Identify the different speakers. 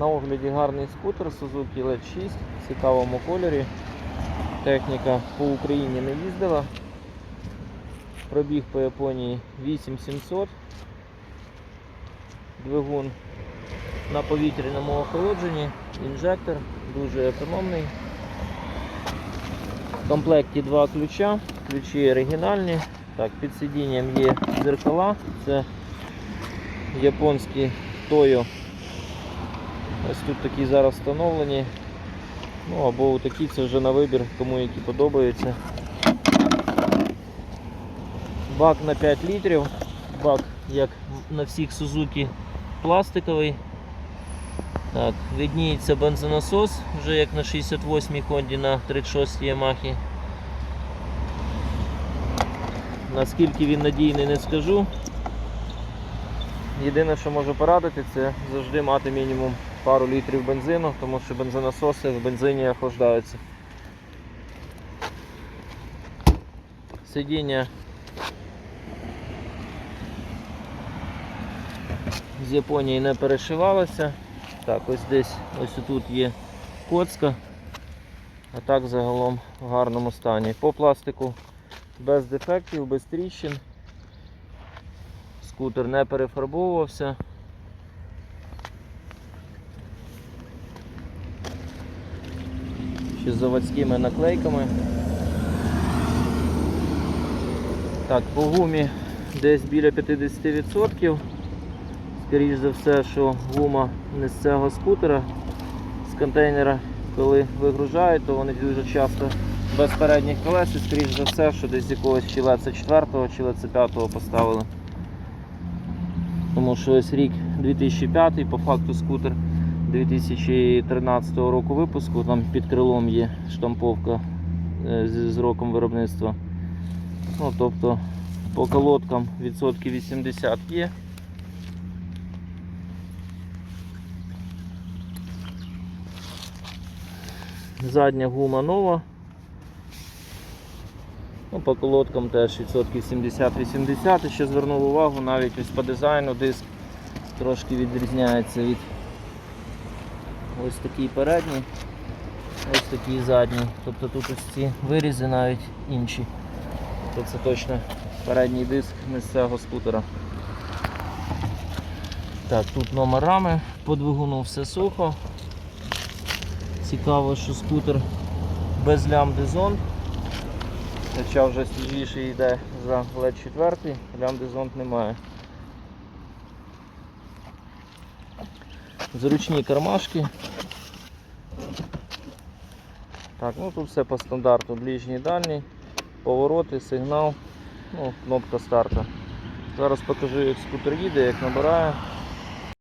Speaker 1: На огляді гарний скутер Suzuki LED 6 в цікавому кольорі. Техніка по Україні не їздила. Пробіг по Японії 8700. Двигун на повітряному охолодженні, інжектор, дуже економний. В комплекті два ключа, ключі оригінальні. Так, під сидінням є дзеркала. Це японські Toyo. Ось тут такі зараз встановлені. Ну або такі це вже на вибір, кому які подобаються. Бак на 5 літрів. Бак, як на всіх Suzuki, пластиковий. Так, видніється бензонасос, вже як на 68-й Honda на 36-й Yamaha. Наскільки він надійний, не скажу. Єдине, що можу порадити, це завжди мати мінімум пару літрів бензину, тому що бензонасоси в бензині охлаждаються. Сидіння з Японії не перешивалося. Так, ось десь ось тут є коцка, а так загалом в гарному стані. По пластику без дефектів, без тріщин. Скутер не перефарбовувався. Ще з заводськими наклейками. Так, по гумі десь біля 50%. Скоріше за все, що гума не з цього скутера, з контейнера, коли вигружають, то вони дуже часто без передніх колес і скоріш за все, що десь якогось чи леца 4 чи леца 5 поставили. Тому що ось рік 2005, по факту скутер 2013 року випуску, там під крилом є штамповка е, з, роком виробництва. Ну, тобто по колодкам відсотків 80 є. Задня гума нова. Ну, по колодкам теж відсотків 70-80. І ще звернув увагу, навіть ось по дизайну диск трошки відрізняється від ось такий передній, ось такий задній. Тобто тут ось ці вирізи навіть інші. То це точно передній диск цього скутера. Так, тут номер рами, по двигуну все сухо. Цікаво, що скутер без зонд. Хоча вже свіжіший йде за LED 4, лямбди зонд немає. Зручні кармашки. Так, ну тут все по стандарту, ближній дальній, повороти, сигнал, ну, кнопка старта. Зараз покажу, як скутер їде, як набирає.